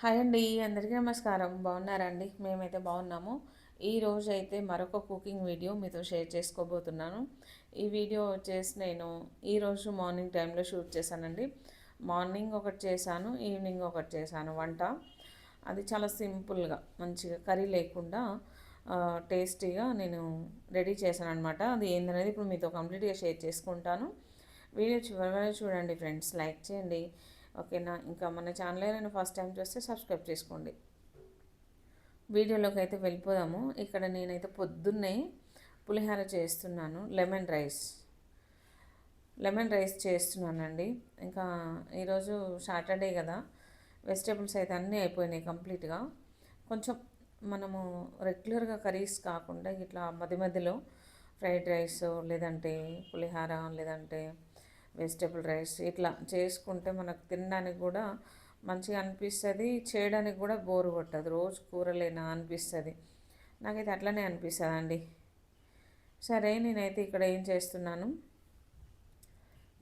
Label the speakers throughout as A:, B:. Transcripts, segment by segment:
A: Hi అండి అందరికీ నమస్కారం. బాగున్నారండి? మేమైతే బాగున్నాము. ఈరోజు అయితే మరొక కుకింగ్ వీడియో మీతో షేర్ చేసుకోబోతున్నాను. ఈ వీడియో వచ్చేసి నేను ఈరోజు మార్నింగ్ టైంలో షూట్ చేశానండి. మార్నింగ్ ఒకటి చేశాను ఈవినింగ్ ఒకటి చేశాను. వంట అది చాలా సింపుల్గా మంచిగా కర్రీ లేకుండా టేస్టీగా నేను రెడీ చేశాను అనమాట అది ఏందనేది ఇప్పుడు మీతో కంప్లీట్గా షేర్ చేసుకుంటాను. వీడియో చివరి చూడండి ఫ్రెండ్స్ లైక్ చేయండి. ఓకేనా? ఇంకా మన ఛానల్ నేను ఫస్ట్ టైం చూస్తే సబ్స్క్రైబ్ చేసుకోండి. వీడియోలోకి అయితే వెళ్ళిపోదాము. ఇక్కడ నేనైతే పొద్దున్నే పులిహార చేస్తున్నాను. Lemon rice. లెమన్ రైస్ చేస్తున్నానండి. ఇంకా ఈరోజు సాటర్డే కదా. వెజిటేబుల్స్ అయితే అన్నీ అయిపోయినాయి కంప్లీట్గా. కొంచెం మనము రెగ్యులర్గా కర్రీస్ కాకుండా ఇట్లా మధ్య మధ్యలో ఫ్రైడ్ రైస్ లేదంటే పులిహార లేదంటే వెజిటేబుల్ రైస్ ఇట్లా చేసుకుంటే మనకు తినడానికి కూడా మంచిగా అనిపిస్తుంది చేయడానికి కూడా బోరు కొట్టదు. రోజు కూరలేనా అనిపిస్తుంది. నాకైతే అట్లనే అనిపిస్తుంది అండి సరే నేనైతే ఇక్కడ ఏం చేస్తున్నాను?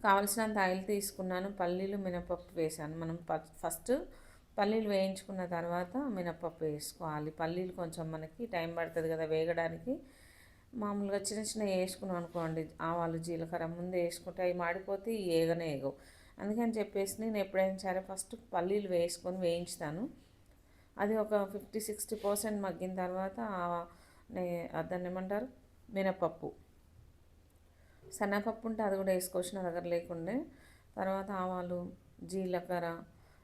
A: కావలసినంత ఆయిల్ తీసుకున్నాను. పల్లీలు మినపప్పు వేసాను. మనం ఫస్ట్ పల్లీలు వేయించుకున్న తర్వాత మినపప్పు వేసుకోవాలి. పల్లీలు కొంచెం మనకి టైం పడుతుంది కదా వేగడానికి. మామూలుగా చిన్న చిన్న వేసుకున్నాం అనుకోండి ఆవాలు జీలకర్ర ముందు వేసుకుంటే అవి మాడిపోతే ఏగనే ఏగవు అందుకని చెప్పేసి నేను ఎప్పుడైనా సరే ఫస్ట్ పల్లీలు వేసుకొని వేయించుతాను. అది ఒక ఫిఫ్టీ సిక్స్టీ పర్సెంట్ మగ్గిన తర్వాత దాన్ని ఏమంటారు? మినపప్పు. శనగపప్పు ఉంటే అది కూడా వేసుకోవచ్చు నా దగ్గర లేకుండే. తర్వాత ఆవాలు జీలకర్ర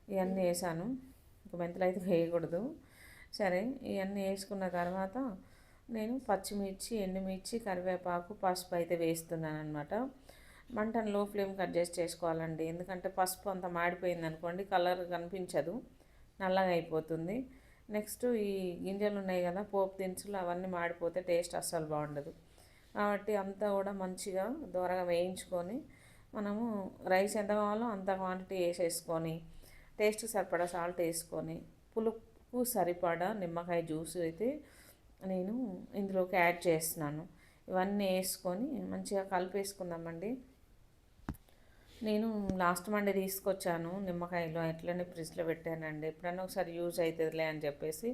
A: ఇవన్నీ వేసాను. ఇంకా మెంతులు అయితే వేయకూడదు. సరే ఇవన్నీ వేసుకున్న తర్వాత నేను పచ్చిమిర్చి ఎండుమిర్చి కరివేపాకు పసుపు అయితే వేస్తున్నాను అనమాట మంటను లో ఫ్లేమ్కి అడ్జస్ట్ చేసుకోవాలండి. ఎందుకంటే పసుపు అంత మాడిపోయింది అనుకోండి కలర్ కనిపించదు. నల్లగా అయిపోతుంది. నెక్స్ట్ ఈ గింజలు ఉన్నాయి కదా పోపు దినుసులు అవన్నీ మాడిపోతే టేస్ట్ అస్సలు బాగుండదు. కాబట్టి అంతా కూడా మంచిగా దూరగా వేయించుకొని మనము రైస్ ఎంత కావాలో అంత క్వాంటిటీ వేసేసుకొని టేస్ట్ సరిపడా సాల్ట్ వేసుకొని పులుపు సరిపడా నిమ్మకాయ జ్యూస్ అయితే నేను ఇందులోకి యాడ్ చేస్తున్నాను. ఇవన్నీ వేసుకొని మంచిగా కలిపేసుకుందామండి. నేను లాస్ట్ మండే తీసుకొచ్చాను నిమ్మకాయలు అట్లనే ఫ్రిడ్జ్లో పెట్టానండి. ఎప్పుడైనా ఒకసారి యూజ్ అవుతుందిలే అని చెప్పేసి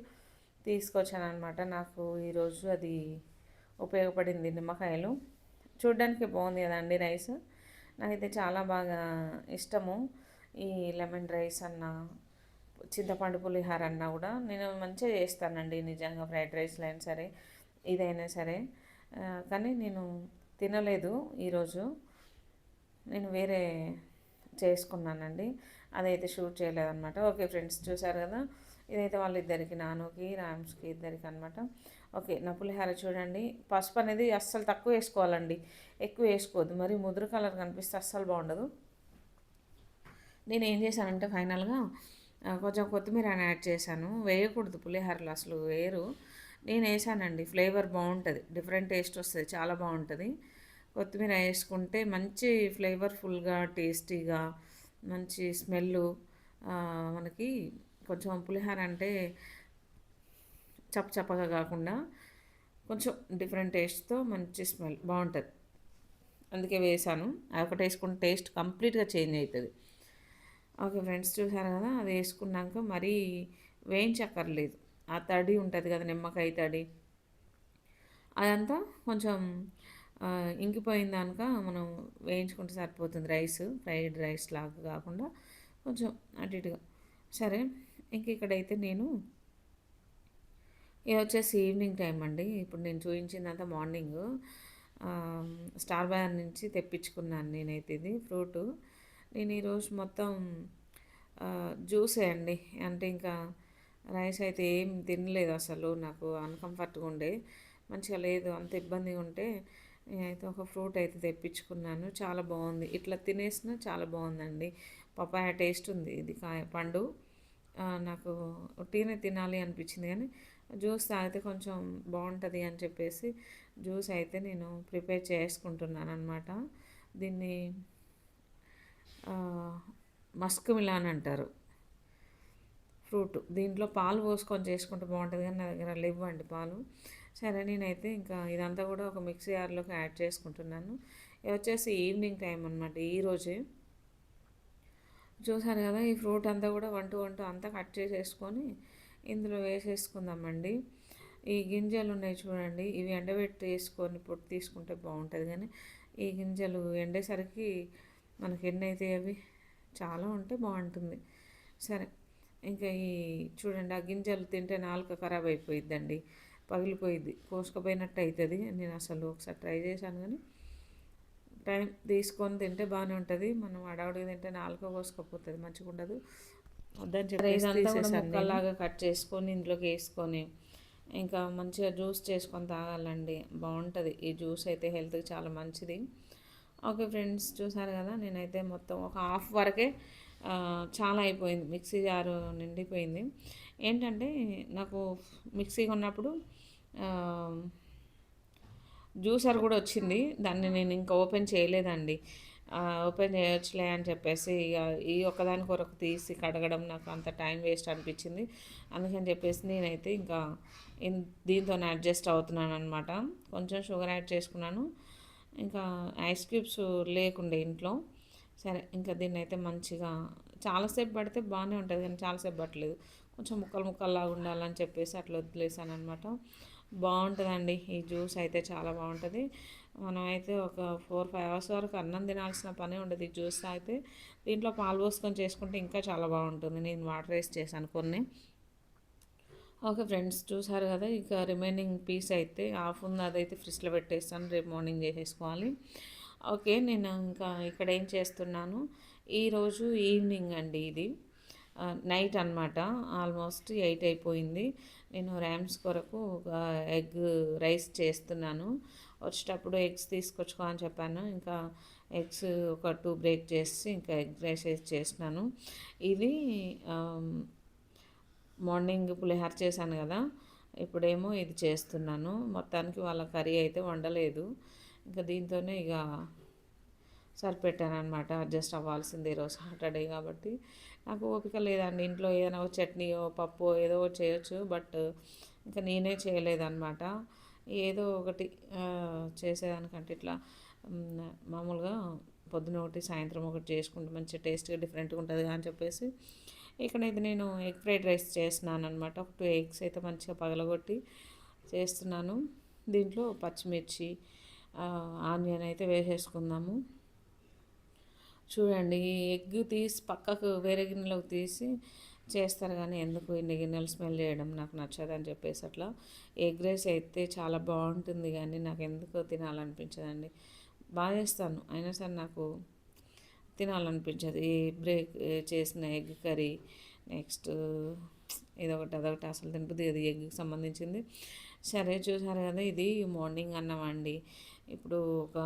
A: తీసుకొచ్చాను అనమాట నాకు ఈరోజు అది ఉపయోగపడింది నిమ్మకాయలు. చూడ్డానికి బాగుంది కదండి రైస్. నాకైతే చాలా బాగా ఇష్టము. ఈ లెమన్ రైస్ అన్న చింతపండు పులిహార అన్నా కూడా నేను మంచిగా చేస్తానండి నిజంగా ఫ్రైడ్ రైస్లో అయినా సరే ఇదైనా సరే. కానీ నేను తినలేదు ఈరోజు. నేను వేరే చేసుకున్నానండి. అదైతే షూట్ చేయలేదన్నమాట. ఓకే ఫ్రెండ్స్ చూసారు కదా? ఇదైతే వాళ్ళిద్దరికి నానుకి రామ్స్కి ఇద్దరికి అనమాట ఓకే నా పులిహార చూడండి. పసుపు అనేది అస్సలు తక్కువ వేసుకోవాలండి. ఎక్కువ వేసుకోవద్దు. మరి ముదురు కలర్ కనిపిస్తే అస్సలు బాగుండదు. నేను ఏం చేశానంటే ఫైనల్గా కొంచెం కొత్తిమీర యాడ్ చేశాను. వేయకూడదు పులిహోరలు అసలు వేరు నేను వేసానండి ఫ్లేవర్ బాగుంటుంది డిఫరెంట్ టేస్ట్ వస్తుంది చాలా బాగుంటుంది. కొత్తిమీర వేసుకుంటే మంచి ఫ్లేవర్ఫుల్గా టేస్టీగా మంచి స్మెల్ మనకి కొంచెం పులిహోర అంటే చప్పచప్పగా కాకుండా కొంచెం డిఫరెంట్ టేస్ట్తో మంచి స్మెల్ బాగుంటుంది. అందుకే వేసాను. అది ఒకటి వేసుకుంటే టేస్ట్ కంప్లీట్గా చేంజ్ అవుతుంది ఓకే ఫ్రెండ్స్ చూసారు కదా అది వేసుకున్నాక మరీ వేయించక్కర్లేదు. ఆ తడి ఉంటుంది కదా నిమ్మకాయ తడి. అదంతా కొంచెం ఇంకిపోయిన దానిక మనం వేయించుకుంటే సరిపోతుంది రైస్ ఫ్రైడ్ రైస్ లాగా కాకుండా కొంచెం అటు ఇటుగా. సరే ఇంక ఇక్కడైతే నేను ఇది వచ్చేసి ఈవినింగ్ టైం అండి. ఇప్పుడు నేను చూపించిందంతా మార్నింగ్. స్టార్ బజార్ నుంచి తెప్పించుకున్నాను నేనైతే ఇది ఫ్రూటు. నేను ఈరోజు మొత్తం జ్యూసే అండి. అంటే ఇంకా రైస్ అయితే ఏం తినలేదు అసలు. నాకు అన్కంఫర్ట్గా ఉండే. మంచిగా లేదు. అంత ఇబ్బందిగా ఉంటే నేనైతే ఒక ఫ్రూట్ అయితే తెప్పించుకున్నాను. చాలా బాగుంది. ఇట్లా తినేసిన చాలా బాగుందండి. పపాయ టేస్ట్ ఉంది. ఇది కాయ పండు. నాకు టీనే తినాలి అనిపించింది కానీ జ్యూస్ తాగితే కొంచెం బాగుంటుంది అని చెప్పేసి జ్యూస్ అయితే నేను ప్రిపేర్ చేసుకుంటున్నాను అనమాట దీన్ని మస్క్ మిలాన్ అంటారు. ఫ్రూట్. దీంట్లో పాలు పోసుకొని చేసుకుంటే బాగుంటుంది కానీ నా దగ్గర లేవండి పాలు. సరే నేనైతే ఇంకా ఇదంతా కూడా ఒక మిక్సీ జార్లోకి యాడ్ చేసుకుంటున్నాను. ఇది వచ్చేసి ఈవినింగ్ టైం అనమాట ఈరోజే చూసారు కదా ఈ ఫ్రూట్ అంతా కూడా వంట వంట అంతా కట్ చేసేసుకొని ఇందులో వేసేసుకుందామండి. ఈ గింజలు ఉన్నాయి చూడండి ఇవి ఎండబెట్టి వేసుకొని పొట్టు తీసుకుంటే బాగుంటుంది కానీ ఈ గింజలు ఎండేసరికి మనకి ఎన్ని అయితే అవి చాలా ఉంటే బాగుంటుంది. సరే ఇంకా ఈ చూడండి ఆ గింజలు తింటే నాలుక ఖరాబ్ అయిపోయిద్దండి పగిలిపోయిద్ది కోసుకపోయినట్టు అవుతుంది నేను అసలు ఒకసారి ట్రై చేశాను కానీ టైం తీసుకొని తింటే బాగానే ఉంటుంది. మనం అడవుడికి తింటే నాలుక కోసుకపోతుంది మంచిగా ఉండదు. వద్దని చెప్పి ముక్కల్లాగా కట్ చేసుకొని ఇందులోకి వేసుకొని ఇంకా మంచిగా జ్యూస్ చేసుకొని తాగాలండి. బాగుంటుంది. ఈ జ్యూస్ అయితే హెల్త్కి చాలా మంచిది. ఓకే ఫ్రెండ్స్ చూసారు కదా? నేనైతే మొత్తం ఒక హాఫ్ వరకే చాలా అయిపోయింది. మిక్సీ జారు నిండిపోయింది. ఏంటంటే నాకు మిక్సీ కొన్నప్పుడు జ్యూసర్ కూడా వచ్చింది. దాన్ని నేను ఇంకా ఓపెన్ చేయలేదండి. ఓపెన్ చేయొచ్చులే అని చెప్పేసి ఇక ఈ ఒక్కదాని కొరకు తీసి కడగడం నాకు అంత టైం వేస్ట్ అనిపించింది. అందుకని చెప్పేసి నేనైతే ఇంకా దీంతో అడ్జస్ట్ అవుతున్నాను అనమాట కొంచెం షుగర్ యాడ్ చేసుకున్నాను. ఇంకా ఐస్ క్యూబ్స్ లేకుండే ఇంట్లో. సరే ఇంకా దీన్ని అయితే మంచిగా చాలాసేపు పడితే బాగానే ఉంటుంది కానీ చాలాసేపు పట్టలేదు. కొంచెం ముక్కలు ముక్కల్లాగా ఉండాలని చెప్పేసి అట్లా వదిలేసాను అనమాట బాగుంటుందండి ఈ జ్యూస్ అయితే చాలా బాగుంటుంది మనం అయితే ఒక ఫోర్ ఫైవ్ అవర్స్ వరకు అన్నం తినాల్సిన పని ఉండదు. ఈ జ్యూస్ అయితే దీంట్లో పాలు పోసుకొని చేసుకుంటే ఇంకా చాలా బాగుంటుంది నేను వాటర్ వేస్ట్ చేశాను కొన్ని. ఓకే ఫ్రెండ్స్ చూసారు కదా ఇక రిమైనింగ్ పీస్ అయితే హాఫ్ ఉంది అదైతే ఫ్రిడ్జ్లో పెట్టేస్తాను రేపు మార్నింగ్ చేసేసుకోవాలి. ఓకే నేను ఇంకా ఇక్కడ ఏం చేస్తున్నాను ఈరోజు ఈవినింగ్ అండి ఇది. నైట్ అనమాట ఆల్మోస్ట్ ఎయిట్ అయిపోయింది. నేను ర్యామ్స్ కొరకు ఒక ఎగ్ రైస్ చేస్తున్నాను. వచ్చేటప్పుడు ఎగ్స్ తీసుకొచ్చుకో అని చెప్పాను ఇంకా ఎగ్స్ ఒక టూ బ్రేక్ చేసి ఇంకా ఎగ్ రైస్ చేసినాను ఇది మార్నింగ్ పులిహార చేశాను కదా ఇప్పుడేమో ఇది చేస్తున్నాను. మొత్తానికి వాళ్ళ కర్రీ అయితే వండలేదు. ఇంకా దీంతోనే ఇక సరిపెట్టాను అనమాట అడ్జస్ట్ అవ్వాల్సింది ఈరోజు సాటర్డే కాబట్టి. నాకు ఓపిక లేదండి ఇంట్లో ఏదైనా చట్నీయో పప్పు ఏదో చేయొచ్చు బట్ ఇంకా నేనే చేయలేదన్నమాట. ఏదో ఒకటి చేసేదానికంటే ఇట్లా మామూలుగా పొద్దున ఒకటి సాయంత్రం ఒకటి చేసుకుంటే మంచి టేస్ట్గా డిఫరెంట్గా ఉంటుంది అని చెప్పేసి ఇక్కడైతే నేను ఎగ్ ఫ్రైడ్ రైస్ చేస్తున్నాను అనమాట ఒక టూ ఎగ్స్ అయితే మంచిగా పగలగొట్టి చేస్తున్నాను. దీంట్లో పచ్చిమిర్చి ఆనియన్ అయితే వేసేసుకుందాము. చూడండి ఎగ్ తీసి పక్కకు వేరే గిన్నెలోకి తీసి చేస్తారు కానీ ఎందుకు ఇన్ని గిన్నెలు స్మెల్ చేయడం నాకు నచ్చదు అని చెప్పేసి అట్లా. ఎగ్ రైస్ అయితే చాలా బాగుంటుంది కానీ నాకు ఎందుకో తినాలనిపించదండి. బాగా చేస్తాను అయినా సరే నాకు తినాలనిపించదు. ఏ బ్రేక్ చేసిన ఎగ్ కర్రీ నెక్స్ట్ ఇదొకటి అదొకటి అసలు తినపది అది ఎగ్కి సంబంధించింది. సరే చూసారు కదా ఇది మార్నింగ్ అన్నం అండి ఇప్పుడు ఒక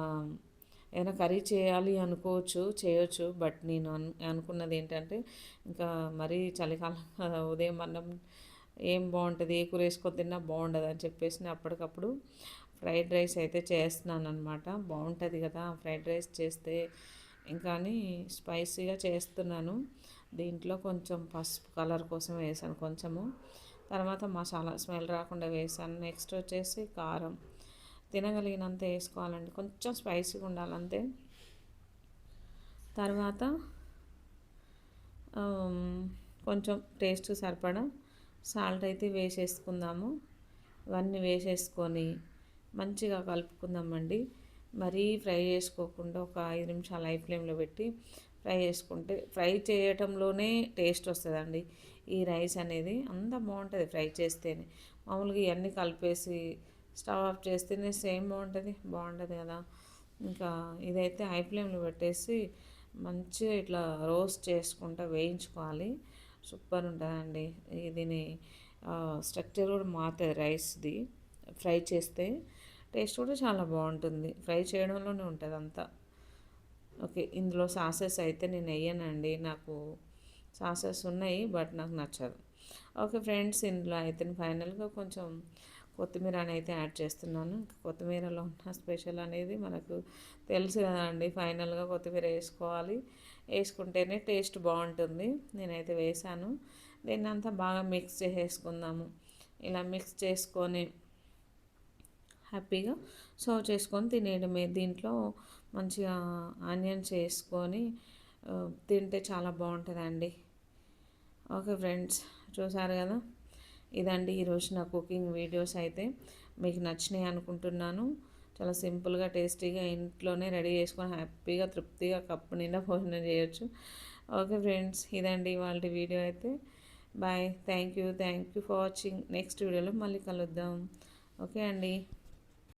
A: ఏదైనా కర్రీ చేయాలి అనుకోవచ్చు చేయొచ్చు. బట్ నేను అను అనుకున్నది ఏంటంటే ఇంకా మరీ చలికాలం ఉదయం అన్నం ఏం బాగుంటుంది ఏ కూర వేసుకొని తిన్నా బాగుండదు అని చెప్పేసి అప్పటికప్పుడు ఫ్రైడ్ రైస్ అయితే చేస్తున్నాను అనమాట బాగుంటుంది కదా ఫ్రైడ్ రైస్ చేస్తే. ఇంకా స్పైసీగా చేస్తున్నాను. దీంట్లో కొంచెం పసుపు కలర్ కోసం వేసాను కొంచెము. తర్వాత మసాలా స్మెల్ రాకుండా వేసాను. నెక్స్ట్ వచ్చేసి కారం. తినగలిగినంత వేసుకోవాలండి. కొంచెం స్పైసీగా ఉండాలంతే. తర్వాత కొంచెం టేస్ట్ సరిపడా సాల్ట్ అయితే వేసేసుకుందాము. ఇవన్నీ వేసేసుకొని మంచిగా కలుపుకుందామండి. మరీ ఫ్రై చేసుకోకుండా ఒక ఐదు నిమిషాలు హై ఫ్లేమ్లో పెట్టి ఫ్రై చేసుకుంటే ఫ్రై చేయటంలోనే టేస్ట్ వస్తుందండి. ఈ రైస్ అనేది అంత బాగుంటుంది ఫ్రై చేస్తేనే. మామూలుగా ఇవన్నీ కలిపేసి స్టవ్ ఆఫ్ చేస్తేనే సేమ్ బాగుంటుంది బాగుంటుంది కదా. ఇంకా ఇదైతే హై ఫ్లేమ్లో పెట్టేసి మంచిగా ఇట్లా రోస్ట్ చేసుకుంటా వేయించుకోవాలి. సూపర్ ఉంటుందండి. దీని స్ట్రక్చర్ కూడా మారుతుంది రైస్ది. ఫ్రై చేస్తే టేస్ట్ కూడా చాలా బాగుంటుంది. ఫ్రై చేయడంలోనే ఉంటుంది అంతా. ఓకే ఇందులో సాసెస్ అయితే నేను వేయనండి. నాకు సాసెస్ ఉన్నాయి బట్ నాకు నచ్చదు. ఓకే ఫ్రెండ్స్ ఇందులో అయితే ఫైనల్గా కొంచెం కొత్తిమీర అయితే యాడ్ చేస్తున్నాను. కొత్తిమీరలో ఉన్న స్పెషల్ అనేది మనకు తెలుసు కదండి. ఫైనల్గా కొత్తిమీర వేసుకోవాలి. వేసుకుంటేనే టేస్ట్ బాగుంటుంది. నేనైతే వేసాను. దీన్ని అంతా బాగా మిక్స్ చేసేసుకుందాము. ఇలా మిక్స్ చేసుకొని హ్యాపీగా సర్వ్ చేసుకొని తినేయడమే. దీంట్లో మంచిగా ఆనియన్స్ వేసుకొని తింటే చాలా బాగుంటుందండి. ఓకే ఫ్రెండ్స్ చూసారు కదా? ఇదండి ఈరోజు నా కుకింగ్ వీడియోస్ అయితే. మీకు నచ్చినాయి అనుకుంటున్నాను. చాలా సింపుల్గా టేస్టీగా ఇంట్లోనే రెడీ చేసుకొని హ్యాపీగా తృప్తిగా కప్పు నిండా భోజనం చేయొచ్చు. ఓకే ఫ్రెండ్స్ ఇదండి ఇవాళ వీడియో అయితే. Bye. Thank you. Thank you for watching. Next వీడియోలో మళ్ళీ కలుద్దాం. ఓకే అండి.